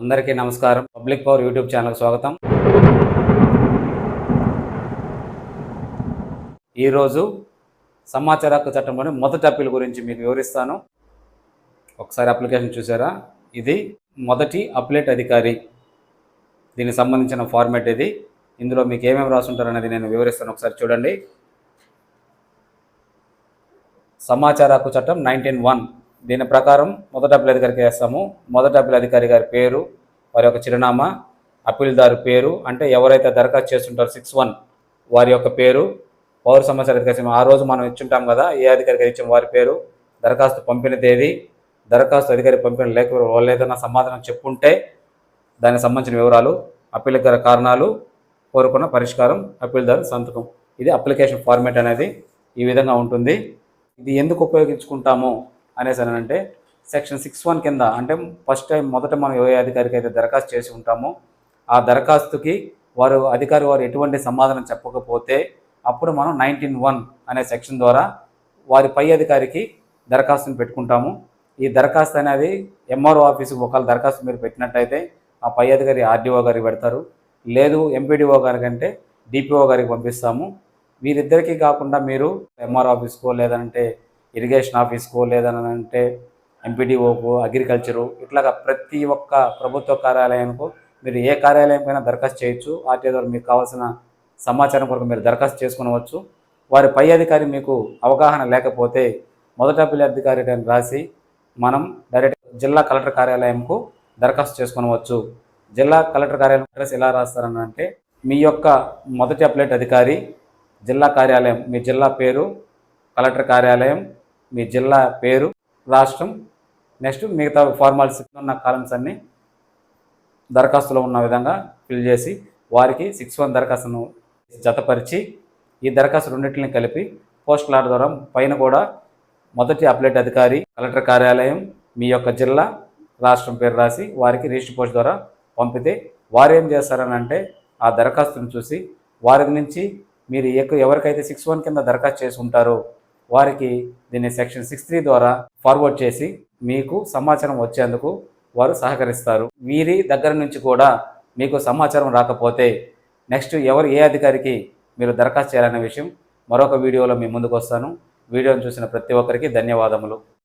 అందరికీ నమస్కారం. Public power YouTube channel స్వాగతం. ఈరోజు సమాచార హక్కు చట్టంలోని మొదటి అప్పీల్ గురించి మీకు వివరిస్తాను. ఒకసారి అప్లికేషన్ చూసారా? ఇది మొదటి అప్లేట్ అధికారి. దీనికి సంబంధించిన ఫార్మాట్ ఇది. ఇందులో మీకు ఏమేమి రాసుంటారు అనేది నేను వివరిస్తాను. ఒకసారి చూడండి. సమాచార హక్కు చట్టం నైన్టీన్ వన్. దీని ప్రకారం మొదటి అప్పీల్ అధికారికి వేస్తాము. మొదటి అప్పీల్ అధికారి గారి పేరు వారి యొక్క చిరునామా అప్పీల్దారు పేరు అంటే ఎవరైతే దరఖాస్తు చేస్తుంటారో సిక్స్ వన్ వారి యొక్క పేరు పౌర సమాచార అధికారి ఆ రోజు మనం ఇచ్చుంటాం కదా ఏ అధికారికి ఇచ్చిన వారి పేరు దరఖాస్తు పంపిన తేదీ దరఖాస్తు అధికారి పంపిన లేక వాళ్ళు ఏదైనా సమాధానం చెప్పుంటే దానికి సంబంధించిన వివరాలు అప్పీల్ గల కారణాలు కోరుకున్న పరిష్కారం అప్పీల్దారు సంతకం. ఇది అప్లికేషన్ ఫార్మేట్ అనేది ఈ విధంగా ఉంటుంది. ఇది ఎందుకు ఉపయోగించుకుంటాము? అనేసి అని అంటే సెక్షన్ సిక్స్ వన్ కింద అంటే ఫస్ట్ టైం మొదట మనం ఏ అధికారికి అయితే దరఖాస్తు చేసి ఉంటామో ఆ దరఖాస్తుకి వారు అధికారి వారు ఎటువంటి సమాధానం చెప్పకపోతే అప్పుడు మనం నైన్టీన్ వన్ అనే సెక్షన్ ద్వారా వారి పై అధికారికి దరఖాస్తుని పెట్టుకుంటాము. ఈ దరఖాస్తు అనేది ఎంఆర్ఓ ఆఫీసుకు ఒకవేళ దరఖాస్తు మీరు పెట్టినట్టయితే ఆ పై అధికారి ఆర్డీఓ గారికి పెడతారు. లేదు ఎంపీడీఓ గారికి అంటే డిపిఓ గారికి పంపిస్తాము. వీరిద్దరికీ కాకుండా మీరు ఎంఆర్ఓ ఆఫీస్కో లేదంటే ఇరిగేషన్ ఆఫీస్కో లేదనంటే ఎంపీడీఓకు అగ్రికల్చరు ఇట్లాగా ప్రతి ఒక్క ప్రభుత్వ కార్యాలయానికి మీరు ఏ కార్యాలయం పైన దరఖాస్తు చేయొచ్చు. ఆర్టీఓ ద్వారా మీకు కావాల్సిన సమాచారం కొరకు మీరు దరఖాస్తు చేసుకునవచ్చు. వారి పై అధికారి మీకు అవగాహన లేకపోతే మొదట పిల్లి అధికారిని రాసి మనం డైరెక్ట్ జిల్లా కలెక్టర్ కార్యాలయంకు దరఖాస్తు చేసుకునవచ్చు. జిల్లా కలెక్టర్ కార్యాలయం అడ్రస్ ఎలా రాస్తారని అంటే మీ యొక్క మొదటి అప్లైట్ అధికారి జిల్లా కార్యాలయం మీ జిల్లా పేరు కలెక్టర్ కార్యాలయం మీ జిల్లా పేరు రాష్ట్రం నెక్స్ట్ మిగతా ఫార్మాలిటీస్ ఉన్న కాలమ్స్ అన్నీ దరఖాస్తులో ఉన్న విధంగా ఫిల్ చేసి వారికి సిక్స్ వన్ దరఖాస్తును జతపరిచి ఈ దరఖాస్తు రెండింటిని కలిపి పోస్టల్ ఆర్డర్ ద్వారా పైన కూడా మొదటి అప్లైట్ అధికారి కలెక్టర్ కార్యాలయం మీ యొక్క జిల్లా రాష్ట్రం పేరు రాసి వారికి రిజిస్టర్ పోస్ట్ ద్వారా పంపితే వారు ఏం చేస్తారని అంటే ఆ దరఖాస్తును చూసి వారి నుంచి మీరు ఎక్కువ ఎవరికైతే సిక్స్ వన్ కింద దరఖాస్తు చేసి ఉంటారో వారికి దీన్ని సెక్షన్ సిక్స్ త్రీ ద్వారా ఫార్వర్డ్ చేసి మీకు సమాచారం వచ్చేందుకు వారు సహకరిస్తారు. వీరి దగ్గర నుంచి కూడా మీకు సమాచారం రాకపోతే నెక్స్ట్ ఎవరు ఏ అధికారికి మీరు దరఖాస్తు చేయాలనే విషయం మరొక వీడియోలో మీ ముందుకు వస్తాను. వీడియోను చూసిన ప్రతి ఒక్కరికి ధన్యవాదములు.